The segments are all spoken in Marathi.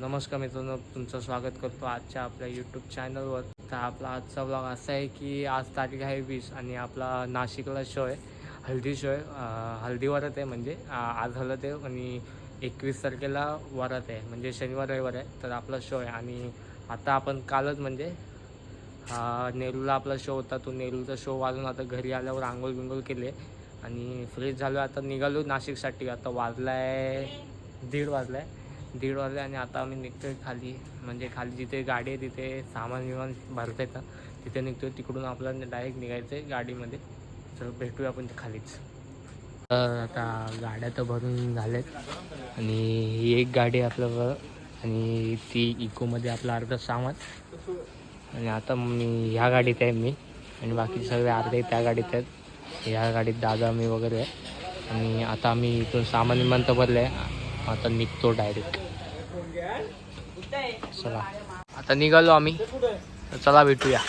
नमस्कार मित्रांनो तुमचं स्वागत करतो आजच्या आपल्या यूट्यूब चॅनलवर तर आपला आजचा ब्लॉग असा आहे की आज तारीख आहे वीस आणि आपला नाशिकला शो आहे हल्दी शो आहे. हल्दी वरात आहे म्हणजे आज हलत आहे आणि एकवीस तारखेला वरात आहे म्हणजे शनिवार रविवार आहे. तर आपला शो आहे आणि आता आपण कालच म्हणजे नेरूला आपला शो होता. तो नेरूचा शो वाजून आता घरी आल्यावर आंघोळ बिंगोळ केले आणि फ्रेश झालो आता निघालो नाशिकसाठी. आता वाजला आहे दीड वाजला आहे दीड वाजले आणि आता आम्ही निघतोय खाली. म्हणजे खाली जिथे गाडी आहे तिथे सामान विमान भरता येतं. तिथे निघतोय. तिकडून आपल्याला डायरेक्ट निघायचं आहे गाडीमध्ये. तर भेटूया आपण खालीच. तर आता गाड्या तर भरून झाल्यात. आणि ही एक गाडी आहे आपल्याबरोबर आणि ती इकोमध्ये आपलं अर्ध सामान. आणि आता मी ह्या गाडीत आहे मी. आणि बाकी सगळे अर्धे त्या गाडीत आहेत. ह्या गाडीत दादा मी वगैरे आहे. आणि आता आम्ही इथून सामान विमान तर भरलं आहे आता निघतो डायरेक्ट चला. आता निघालो आम्ही. तर चला भेटूया.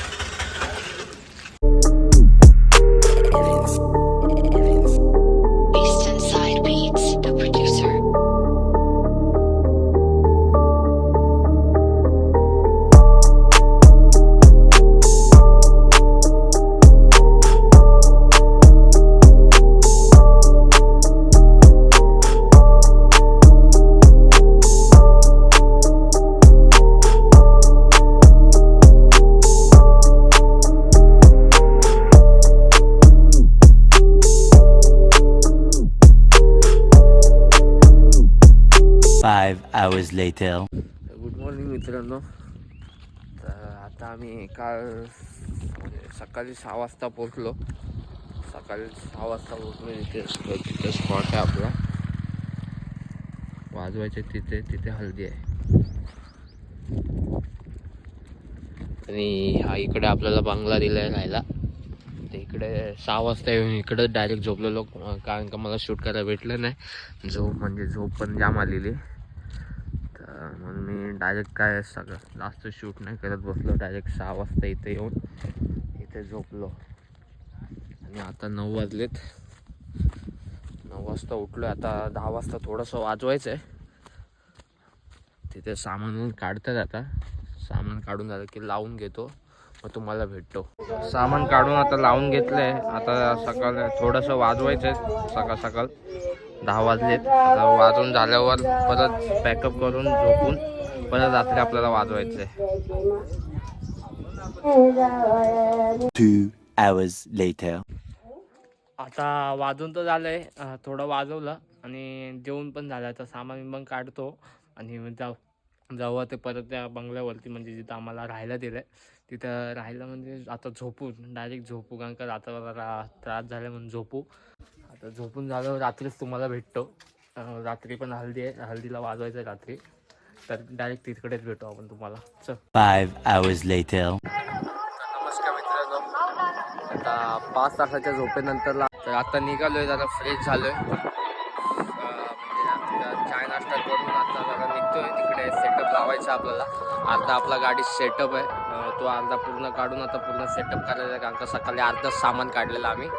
Five hours later. Good morning मित्रांनो. तर आता आम्ही काल म्हणजे सकाळी सहा वाजता पोचलो सकाळी सहा वाजता पोचलो इथे. तिथे स्पॉट आहे आपला. वाजवायचे तिथे तिथे हल्दी आहे. आणि हा इकडे आपल्याला बंगला दिला आहे राहायला. तर इकडे सहा वाजता येऊन इकडे डायरेक्ट झोपलेलो. कारण का मला शूट करायला भेटलं नाही. झोप म्हणजे झोप पण जाम आलेली. डायरेक्ट काय सगळं. जास्त शूट नाही करत बसलो डायरेक्ट सहा वाजता इथे येऊन इथे झोपलो. आणि आता नऊ वाजलेत. नऊ वाजता उठलो आता दहा वाजता थोडंसं वाजवायचं आहे तिथे सामान काढतात आता. सामान काढून झालं की लावून घेतो. मग तुम्हाला भेटतो. सामान काढून आता लावून घेतलंय. आता सकाळ थोडंसं वाजवायचं आहे सकाळ सकाळ दहा वाजलेत. आता वाजून झाल्यावर परत पॅकअप करून झोपून परत रात्री आपल्याला वाजवायचं आहे Two hours later. आता वाजून तर झालंय थोडं वाजवलं आणि जेवण पण झालं. आता सामान बिमान काढतो आणि मग जाऊ जेव्हा ते परत त्या बंगल्यावरती म्हणजे जिथं आम्हाला राहायला दिलंय. तिथं राहायला म्हणजे आता झोपू डायरेक्ट झोपू कारण का आता जरा त्रास झाला म्हणून झोपू. आता झोपून झाल्यावर रात्रीच तुम्हाला भेटतो. रात्री पण हल्दी आहे हल्दीला वाजवायचं आहे रात्री. तर डायरेक्ट तिकडेच भेटू आपण तुम्हाला. चल. Five hours later. नमस्कार मित्रांनो. आता पाच तासाच्या झोपेनंतरला तर आता निघालोय जरा फ्रेश झालोय. म्हणजे चाय नाश्ता करून आता जरा निघतोय. तिकडे सेटअप लावायचा आपल्याला. अर्धा आपला गाडी सेटअप आहे. तो अर्धा पूर्ण काढून आता पूर्ण सेटअप करायचा आहे कारण का सकाळी अर्धा सामान काढलेलं आम्ही.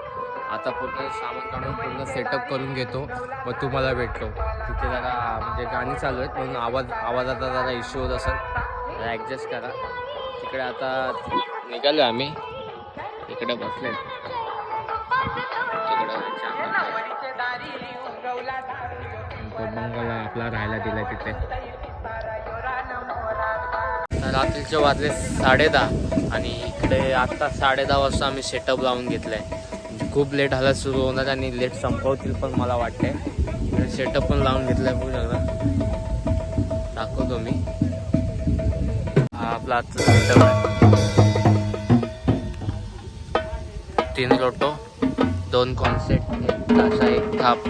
आता पूर्ण सामान काढून पूर्ण सेटअप करून घेतो. मग तुम्हाला भेटतो. तिथे जरा म्हणजे गाणी चालू आहेत म्हणून आवाज आवाजाचा जरा इश्यू होत असेल. ॲडजस्ट करा. तिकडे आता निघालो आम्ही. इकडे बसले मंगला आपला राहायला दिला तिथे. रात्रीचे वाजले साडे दहा आणि इकडे आत्ता साडे दहा वाजता आम्ही सेटअप लावून घेतलं आहे खूप लेट हाला सुरू होणार आणि लेट संपवतील पण मला वाटतंय. सेटअप पण लावून घेतलाय बघू शकता. दाखवतो मी. हा आपला आजचा सेटअप आहे. तीन लोटो दोन कॉन्सेट एक ताशा एक थाप.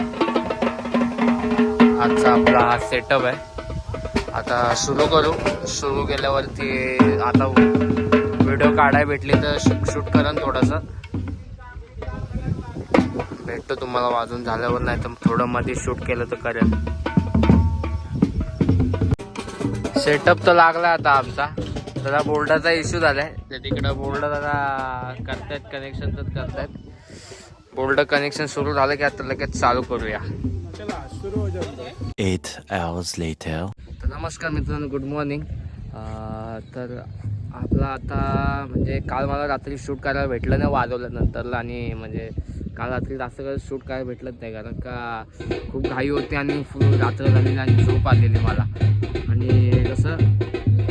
आजचा आपला हा सेटअप आहे. आता सुरू करू. सुरू केल्यावरती आता व्हिडिओ काढाय भेटली तर शूट करन थोडंसं. भेटतो तुम्हाला वाजून झाल्यावर नाही तर थोडं मध्ये शूट केलं तर करेल. सेटअप तर लागला आता आमचा. जरा बोर्डाचा इश्यू झालाय. तर तिकडं बोर्ड जरा करतायत कनेक्शन तर करतायत. बोर्ड कनेक्शन सुरू झालं की आता लगेच चालू करूया. Eight hours later. तर नमस्कार मित्रांनो गुड मॉर्निंग तर आपला आता म्हणजे काल मला रात्री शूट करायला भेटलं नाही वाजवल्यानंतरला आणि म्हणजे काल रात्री जास्त काही शूट काय भेटलंच नाही कारण का खूप घाई होती आणि फुल रात्र झालेली आणि झोप आलेली मला. आणि कसं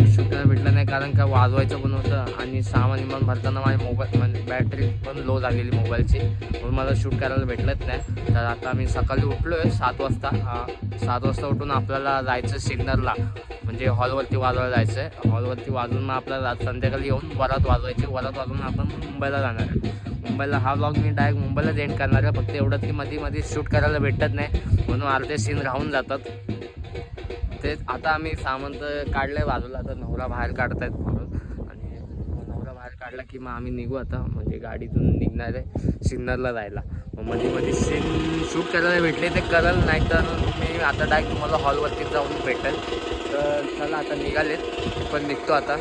शूट करायला भेटलं नाही कारण का वाजवायचं पण होतं आणि सामान इमान भरताना माझ्या मोबाईल म्हणजे बॅटरी पण लो झालेली मोबाईलची. म्हणून मला शूट करायला भेटलंच नाही. तर आता मी सकाळी उठलो आहे सात वाजता. सात वाजता उठून आपल्याला जायचं सिग्नलला म्हणजे हॉलवरती वाजवायला जायचं आहे हॉलवरती वाजून मग आपल्याला संध्याकाळी येऊन वरात वाजवायची. वरात वाजवून आपण मुंबईला जाणार आहे. मुंबईला. हा व्लॉग मी डायरेक्ट मुंबईलाच एंड करणार आहे. फक्त एवढंच की मध्ये मध्ये शूट करायला भेटत नाही. म्हणून अर्धे सीन राहून जातात. ते आता आम्ही सामान तर काढलंय बाजूला आता नवरा बाहेर काढतायत म्हणून आणि नवरा बाहेर काढला की मग आम्ही निघू आता. म्हणजे गाडीतून निघणार आहे सिन्नरला जायला. मग मध्ये मध्ये सीन शूट करायला भेटले ते करल नाही तर मी आता डायरेक्ट तुम्हाला हॉलवरती जाऊन भेटेल. तर चला आता निघालेत. पण निघतो आता.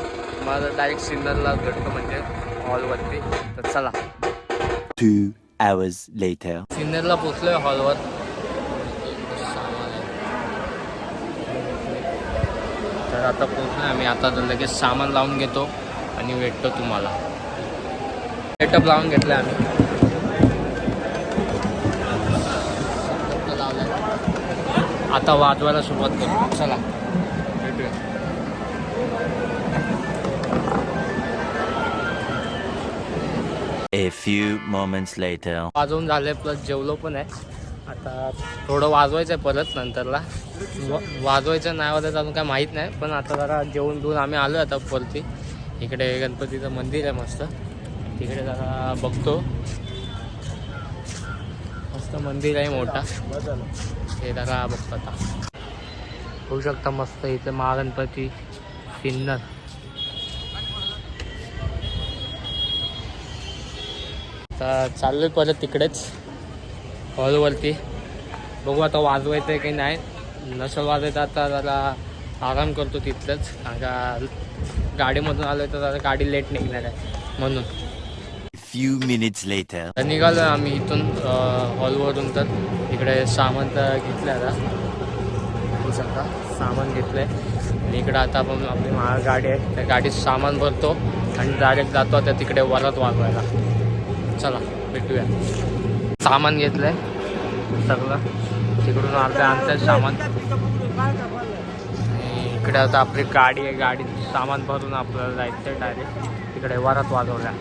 मला डायरेक्ट सिन्नरला भेटतो म्हणजे हॉलवरती तर चला. Two hours later. सिन्नरला पोचलोय हॉलवर तर आता पोचलोय आम्ही. आता तर लगेच सामान लावून घेतो आणि भेटतो तुम्हाला. सेटअप लावून घेतलं आम्ही. आता वाजवायला सुरुवात करू. चला. A few moments later. वाजवून झाले प्लस जेवलो पण आहे. आता थोडं वाजवायचं आहे परत नंतरला. वा- वाजवायचं नाही वाजायचं अजून काय माहीत नाही पण आता जरा जेवण देऊन आम्ही आलो आता परती इकडे गणपतीचं मंदिर आहे मस्त. तिकडे जरा बघतो. मस्त मंदिर आहे मोठा. ते जरा बघतो आता. होऊ शकता मस्त इथे महागणपती सिन्नर. आता चाललोय परत तिकडेच. हॉलवरती बघू आता वाजवायचं आहे की नाही. नसेल वाजायचं आता जरा आराम करतो तिथलंच. कारण का गाडीमधून आलो तर जरा गाडी लेट निघणार आहे म्हणून. Few minutes later. तर निघालो आम्ही इथून हॉलवरून तर. इकडे सामान तर घेतलं आता शकता सामान घेतलंय. आणि इकडं आता आपण आपली गाडी आहे. त्या गाडीत सामान भरतो. आणि डायरेक्ट जातो आता तिकडे वरात वाजवायला. चला भेटूया. सामान घेतलंय सगळं. तिकडून अर्ध्या आणतंय सामान. इकडे आता आपली गाडी आहे गाडीत सामान भरून आपल्याला जायचं आहे डायरेक्ट तिकडे वरात वाजवल्या.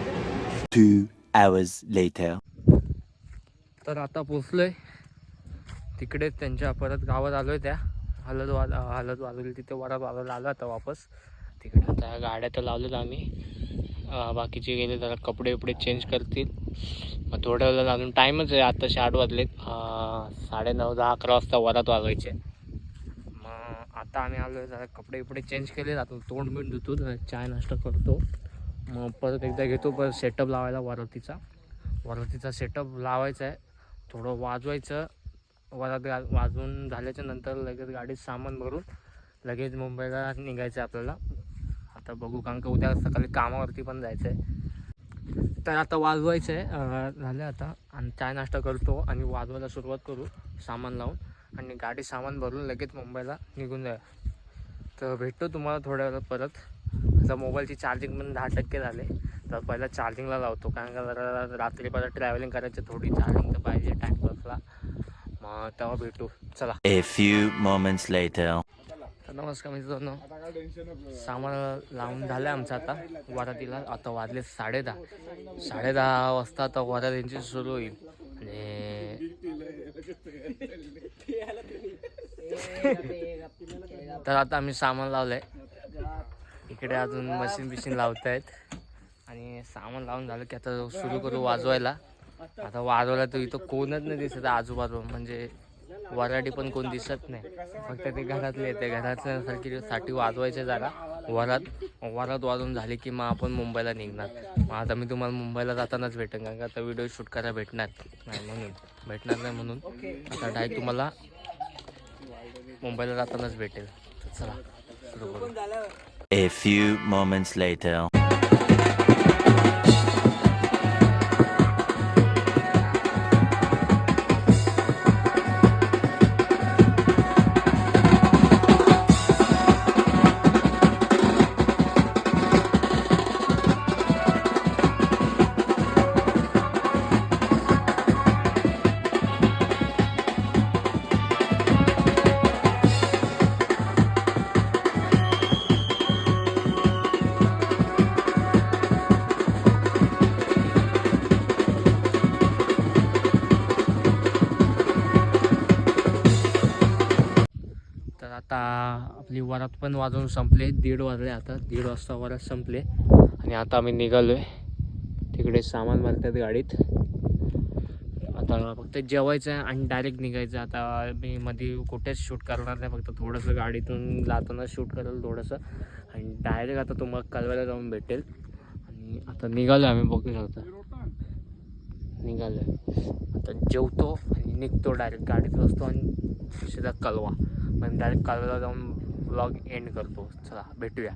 तर आता पोचलोय तिकडे त्यांच्या परत गावात आलोय त्या. हलत वाज हलत वाजवली तिथे वरात वाजवला आलो आता वापस. तिकडे आता गाड्या तर लावलेल्या आम्ही. बाकीचे गेले जरा कपडे बिपडे चेंज करतील. मग थोड्या वेळेला अजून टाईमच आहे आत्ताशे आठ वाजलेत. साडे नऊ दहा अकरा वाजता वरात वाजवायचे मग आता आम्ही आलो जरा कपडे बिपडे चेंज केले. आता तोंड बिंड धुतो चाय नाश्ता करतो. मग परत एकदा घेतो परत सेटअप लावायला वरातीचा. वरातीचा सेटअप लावायचा आहे. थोडं वाजवायचं. वरात गा वाजवून झाल्याच्यानंतर लगेच गाडीत सामान भरून लगेच मुंबईला निघायचं आहे आपल्याला. आता बघू कारण का उद्या सकाळी कामावरती पण जायचं आहे तर आता वाजवायचं आहे झालं आता. आणि चाय नाश्ता करतो आणि वाजवायला सुरुवात करू सामान लावून. आणि गाडी सामान भरून लगेच मुंबईला निघून जाऊया. तर भेटतो तुम्हाला थोड्या वेळात परत. आता मोबाईलची चार्जिंग पण दहा टक्के झाले. तर पहिला चार्जिंगला लावतो कारण का जरा रात्री परत ट्रॅव्हलिंग करायची थोडी चार्जिंग तर पाहिजे टाईमपासला मग तेव्हा भेटू. चला. A few moments later. तर नमस्कार मित्रांनो. सामान लावून झालं आमचं आता. वरातीला आता वाजले साडे दहा साडे दहा वाजता आता वरातींची सुरू होईल. आणि तर आता आम्ही सामान लावलंय. इकडे अजून मशीन बिशीन लावतायत. आणि सामान लावून झालं की आता सुरू करू वाजवायला. आता वाजवायला तर इथं कोणच नाही दिसत आजूबाजू म्हणजे वराडी पण कोण दिसत नाही. फक्त ते घरातले ते घरातल्या साठी वाजवायचे जरा. वरात वरात वाजून झाली की मग आपण मुंबईला निघणार. मग आता मी तुम्हाला मुंबईला जातानाच भेटेन कारण का आता व्हिडिओ शूट करायला भेटणार. नाही म्हणून. भेटणार नाही म्हणून. आता डायरेक्ट तुम्हाला मुंबईला जातानाच भेटेल. चला सुरू करू. A few moments later. आपली वरात पण वाजवून संपले. दीड वाजले आता. दीड वाजता वरात संपले. आणि आता आम्ही निघालोय. तिकडे सामान भरतात गाडीत. आता फक्त जेवायचं आहे आणि डायरेक्ट निघायचं आता मी मध्ये कुठेच शूट करणार नाही. फक्त थोडंसं गाडीतून जाताना शूट करेल थोडंसं. आणि डायरेक्ट आता तुम्हाला कलवायला जाऊन भेटेल. आणि आता निघालो आम्ही बघू शकता निघालो आता जेवतो आणि निघतो. डायरेक्ट गाडीत बसतो आणि सीधा कलवा. पण डायरेक्ट कलवायला जाऊन ब्लॉग एंड करतो. चला भेटूया.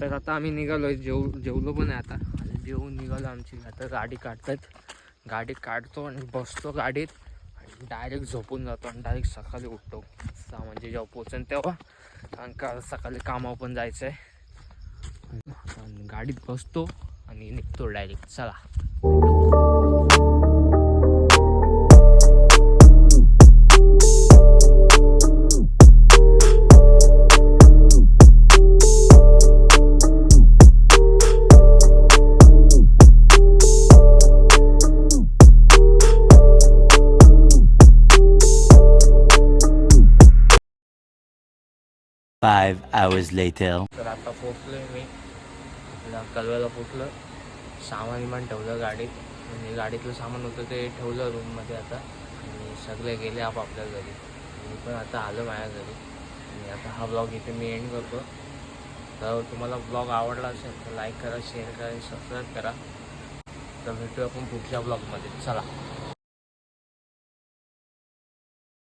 तर आता आम्ही निघालो आहे जेव जेवलो पण आहे आता. जेवून निघालो आमची. आता गाडी काढतात. गाडी काढतो आणि बसतो गाडीत. आणि डायरेक्ट झोपून जातो आणि डायरेक्ट सकाळी उठतो. सहा म्हणजे जेव्हा पोचेन तेव्हा. कारण का सकाळी कामावर पण जायचं आहे आणि गाडीत बसतो आणि निघतो डायरेक्ट चला. Hours later. तर आता पोचलो मी. आपल्या कलव्याला पोचलो सामान विमान ठेवलं गाडीत. म्हणजे गाडीतलं सामान होतं ते ठेवलं रूममध्ये आता. आणि सगळे गेले आपापल्या घरी. मी पण आता आलो माझ्या घरी. आणि आता हा ब्लॉग इथे मी एंड करतो. तर तुम्हाला ब्लॉग आवडला असेल तर लाईक करा शेअर करा सबस्क्राईब करा. तर भेटूया आपण पुढच्या ब्लॉगमध्ये चला.